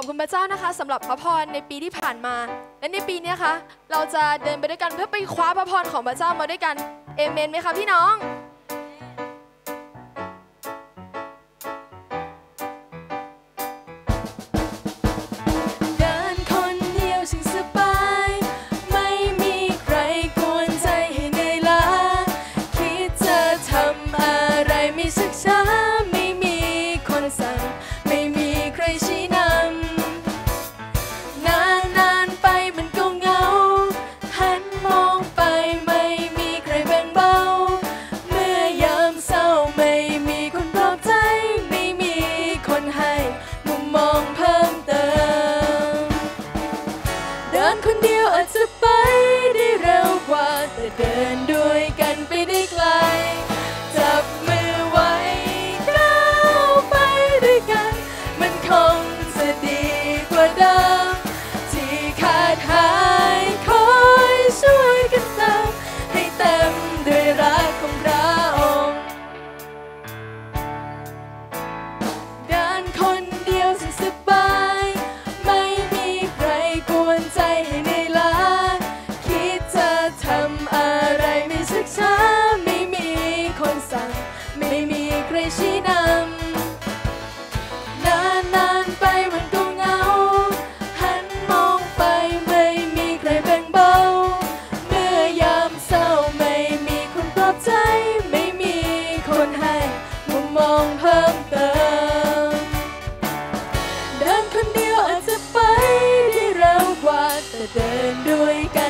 ขอบคุณพระเจ้านะคะสำหรับพระพรในปีที่ผ่านมา และในปีนี้คะเราจะเดินไปด้วยกันเพื่อไปคว้าพระพรของพระเจ้ามาด้วยกันเอเมนไหมคะพี่น้องศึกษา tên đuôi cánh